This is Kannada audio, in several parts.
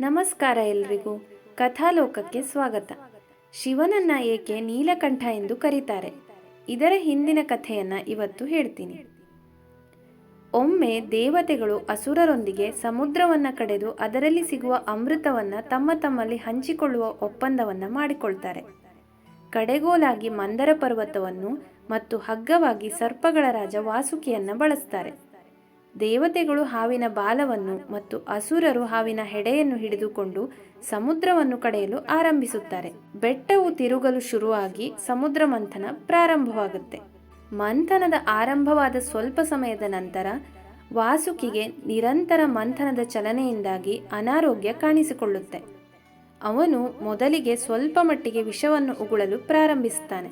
ನಮಸ್ಕಾರ ಎಲ್ರಿಗೂ. ಕಥಾಲೋಕಕ್ಕೆ ಸ್ವಾಗತ. ಶಿವನನ್ನ ಏಕೆ ನೀಲಕಂಠ ಎಂದು ಕರೀತಾರೆ. ಇದರ ಹಿಂದಿನ ಕಥೆಯನ್ನ ಇವತ್ತು ಹೇಳ್ತೀನಿ. ಒಮ್ಮೆ ದೇವತೆಗಳು ಅಸುರರೊಂದಿಗೆ ಸಮುದ್ರವನ್ನ ಕಡೆದು ಅದರಲ್ಲಿ ಸಿಗುವ ಅಮೃತವನ್ನ ತಮ್ಮ ತಮ್ಮಲ್ಲಿ ಹಂಚಿಕೊಳ್ಳುವ ಒಪ್ಪಂದವನ್ನ ಮಾಡಿಕೊಳ್ತಾರೆ. ಕಡೆಗೋಲಾಗಿ ಮಂದರ ಪರ್ವತವನ್ನು ಮತ್ತು ಹಗ್ಗವಾಗಿ ಸರ್ಪಗಳ ರಾಜ ವಾಸುಕಿಯನ್ನ ಬಳಸ್ತಾರೆ. ದೇವತೆಗಳು ಹಾವಿನ ಬಾಲವನ್ನು ಮತ್ತು ಅಸುರರು ಹಾವಿನ ಹೆಡೆಯನ್ನು ಹಿಡಿದುಕೊಂಡು ಸಮುದ್ರವನ್ನು ಕಡೆಯಲು ಆರಂಭಿಸುತ್ತಾರೆ. ಬೆಟ್ಟವು ತಿರುಗಲು ಶುರುವಾಗಿ ಸಮುದ್ರ ಮಂಥನ ಪ್ರಾರಂಭವಾಗುತ್ತೆ. ಮಂಥನದ ಆರಂಭವಾದ ಸ್ವಲ್ಪ ಸಮಯದ ನಂತರ ವಾಸುಕಿಗೆ ನಿರಂತರ ಮಂಥನದ ಚಲನೆಯಿಂದಾಗಿ ಅನಾರೋಗ್ಯ ಕಾಣಿಸಿಕೊಳ್ಳುತ್ತೆ. ಅವನು ಮೊದಲಿಗೆ ಸ್ವಲ್ಪ ಮಟ್ಟಿಗೆ ವಿಷವನ್ನು ಉಗುಳಲು ಪ್ರಾರಂಭಿಸುತ್ತಾನೆ.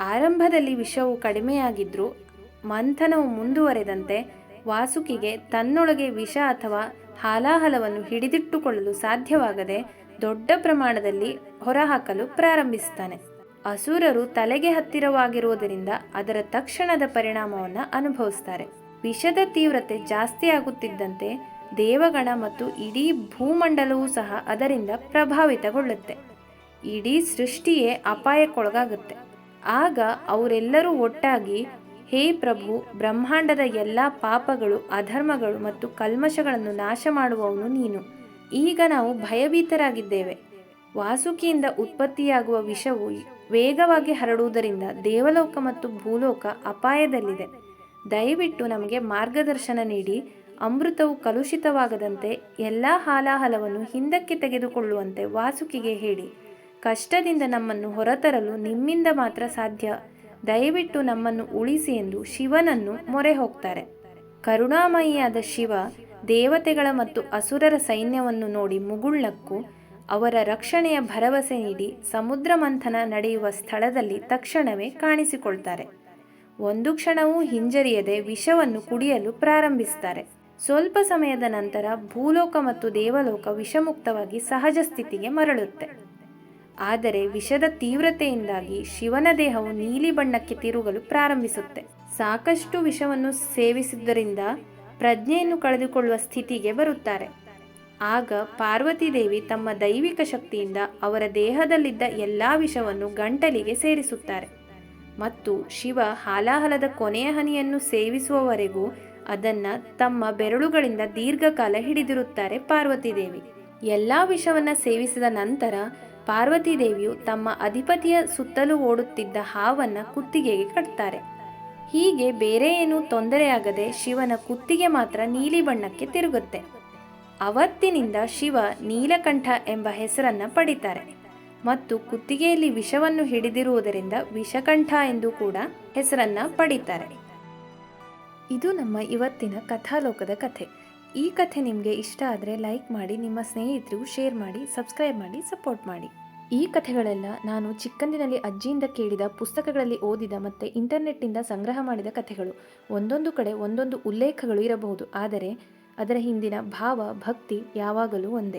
ಆರಂಭದಲ್ಲಿ ವಿಷವು ಕಡಿಮೆಯಾಗಿದ್ದರೂ ಮಂಥನವು ಮುಂದುವರೆದಂತೆ ವಾಸುಕಿಗೆ ತನ್ನೊಳಗೆ ವಿಷ ಅಥವಾ ಹಾಲಾಹಲವನ್ನು ಹಿಡಿದಿಟ್ಟುಕೊಳ್ಳಲು ಸಾಧ್ಯವಾಗದೆ ದೊಡ್ಡ ಪ್ರಮಾಣದಲ್ಲಿ ಹೊರಹಾಕಲು ಪ್ರಾರಂಭಿಸುತ್ತಾನೆ. ಅಸುರರು ತಲೆಗೆ ಹತ್ತಿರವಾಗಿರುವುದರಿಂದ ಅದರ ತಕ್ಷಣದ ಪರಿಣಾಮವನ್ನು ಅನುಭವಿಸ್ತಾರೆ. ವಿಷದ ತೀವ್ರತೆ ಜಾಸ್ತಿ ಆಗುತ್ತಿದ್ದಂತೆ ದೇವಗಣ ಮತ್ತು ಇಡೀ ಭೂಮಂಡಲವೂ ಸಹ ಅದರಿಂದ ಪ್ರಭಾವಿತಗೊಳ್ಳುತ್ತೆ. ಇಡೀ ಸೃಷ್ಟಿಯೇ ಅಪಾಯಕ್ಕೊಳಗಾಗುತ್ತೆ. ಆಗ ಅವರೆಲ್ಲರೂ ಒಟ್ಟಾಗಿ ಹೇ ಪ್ರಭು, ಬ್ರಹ್ಮಾಂಡದ ಎಲ್ಲ ಪಾಪಗಳು, ಅಧರ್ಮಗಳು ಮತ್ತು ಕಲ್ಮಶಗಳನ್ನು ನಾಶ ಮಾಡುವವನು ನೀನು. ಈಗ ನಾವು ಭಯಭೀತರಾಗಿದ್ದೇವೆ. ವಾಸುಕಿಯಿಂದ ಉತ್ಪತ್ತಿಯಾಗುವ ವಿಷವು ವೇಗವಾಗಿ ಹರಡುವುದರಿಂದ ದೇವಲೋಕ ಮತ್ತು ಭೂಲೋಕ ಅಪಾಯದಲ್ಲಿದೆ. ದಯವಿಟ್ಟು ನಮಗೆ ಮಾರ್ಗದರ್ಶನ ನೀಡಿ, ಅಮೃತವು ಕಲುಷಿತವಾಗದಂತೆ ಎಲ್ಲ ಹಾಲಾಹಲವನ್ನು ಹಿಂದಕ್ಕೆ ತೆಗೆದುಕೊಳ್ಳುವಂತೆ ವಾಸುಕಿಗೆ ಹೇಳಿ. ಕಷ್ಟದಿಂದ ನಮ್ಮನ್ನು ಹೊರತರಲು ನಿಮ್ಮಿಂದ ಮಾತ್ರ ಸಾಧ್ಯ. ದಯವಿಟ್ಟು ನಮ್ಮನ್ನು ಉಳಿಸಿ ಎಂದು ಶಿವನನ್ನು ಮೊರೆ ಹೋಗ್ತಾರೆ ಕರುಣಾಮಯಿಯಾದ ಶಿವ ದೇವತೆಗಳ ಮತ್ತು ಅಸುರರ ಸೈನ್ಯವನ್ನು ನೋಡಿ ಮುಗುಳ್ನಕ್ಕು, ಅವರ ರಕ್ಷಣೆಯ ಭರವಸೆ ನೀಡಿ ಸಮುದ್ರ ಮಂಥನ ನಡೆಯುವ ಸ್ಥಳದಲ್ಲಿ ತಕ್ಷಣವೇ ಕಾಣಿಸಿಕೊಳ್ತಾರೆ. ಒಂದು ಕ್ಷಣವೂ ಹಿಂಜರಿಯದೆ ವಿಷವನ್ನು ಕುಡಿಯಲು ಪ್ರಾರಂಭಿಸುತ್ತಾರೆ ಸ್ವಲ್ಪ ಸಮಯದ ನಂತರ ಭೂಲೋಕ ಮತ್ತು ದೇವಲೋಕ ವಿಷಮುಕ್ತವಾಗಿ ಸಹಜ ಸ್ಥಿತಿಗೆ ಮರಳುತ್ತೆ. ಆದರೆ ವಿಷದ ತೀವ್ರತೆಯಿಂದಾಗಿ ಶಿವನ ದೇಹವು ನೀಲಿ ಬಣ್ಣಕ್ಕೆ ತಿರುಗಲು ಪ್ರಾರಂಭಿಸುತ್ತೆ. ಸಾಕಷ್ಟು ವಿಷವನ್ನು ಸೇವಿಸಿದ್ದರಿಂದ ಪ್ರಜ್ಞೆಯನ್ನು ಕಳೆದುಕೊಳ್ಳುವ ಸ್ಥಿತಿಗೆ ಬರುತ್ತಾರೆ. ಆಗ ಪಾರ್ವತಿ ದೇವಿ ತಮ್ಮ ದೈವಿಕ ಶಕ್ತಿಯಿಂದ ಅವರ ದೇಹದಲ್ಲಿದ್ದ ಎಲ್ಲ ವಿಷವನ್ನು ಗಂಟಲಿಗೆ ಸೇರಿಸುತ್ತಾರೆ. ಮತ್ತು ಶಿವ ಹಾಲಾಹಲದ ಕೊನೆಯ ಹನಿಯನ್ನು ಸೇವಿಸುವವರೆಗೂ ಅದನ್ನು ತಮ್ಮ ಬೆರಳುಗಳಿಂದ ದೀರ್ಘಕಾಲ ಹಿಡಿದಿರುತ್ತಾರೆ ಪಾರ್ವತಿ ದೇವಿ. ಎಲ್ಲ ವಿಷವನ್ನು ಸೇವಿಸಿದ ನಂತರ ಪಾರ್ವತಿ ದೇವಿಯು ತಮ್ಮ ಅಧಿಪತಿಯ ಸುತ್ತಲೂ ಓಡುತ್ತಿದ್ದ ಹಾವನ್ನು ಕುತ್ತಿಗೆಗೆ ಕಟ್ತಾರೆ. ಹೀಗೆ ಬೇರೆ ಏನೂ ತೊಂದರೆಯಾಗದೆ ಶಿವನ ಕುತ್ತಿಗೆ ಮಾತ್ರ ನೀಲಿ ಬಣ್ಣಕ್ಕೆ ತಿರುಗುತ್ತೆ. ಅವತ್ತಿನಿಂದ ಶಿವ ನೀಲಕಂಠ ಎಂಬ ಹೆಸರನ್ನು ಪಡಿತಾರೆ. ಮತ್ತು ಕುತ್ತಿಗೆಯಲ್ಲಿ ವಿಷವನ್ನು ಹಿಡಿದಿರುವುದರಿಂದ ವಿಷಕಂಠ ಎಂದು ಕೂಡ ಹೆಸರನ್ನ ಪಡಿತಾರೆ. ಇದು ನಮ್ಮ ಇವತ್ತಿನ ಕಥಾಲೋಕದ ಕಥೆ. ಈ ಕಥೆ ನಿಮಗೆ ಇಷ್ಟ ಆದರೆ ಲೈಕ್ ಮಾಡಿ, ನಿಮ್ಮ ಸ್ನೇಹಿತರಿಗೂ ಶೇರ್ ಮಾಡಿ, ಸಬ್ಸ್ಕ್ರೈಬ್ ಮಾಡಿ, ಸಪೋರ್ಟ್ ಮಾಡಿ. ಈ ಕಥೆಗಳೆಲ್ಲ ನಾನು ಚಿಕ್ಕಂದಿನಲ್ಲಿ ಅಜ್ಜಿಯಿಂದ ಕೇಳಿದ, ಪುಸ್ತಕಗಳಲ್ಲಿ ಓದಿದ ಮತ್ತು ಇಂಟರ್ನೆಟ್ಟಿಂದ ಸಂಗ್ರಹ ಮಾಡಿದ ಕಥೆಗಳು. ಒಂದೊಂದು ಕಡೆ ಒಂದೊಂದು ಉಲ್ಲೇಖಗಳು ಇರಬಹುದು, ಆದರೆ ಅದರ ಹಿಂದಿನ ಭಾವ, ಭಕ್ತಿ ಯಾವಾಗಲೂ ಒಂದೇ.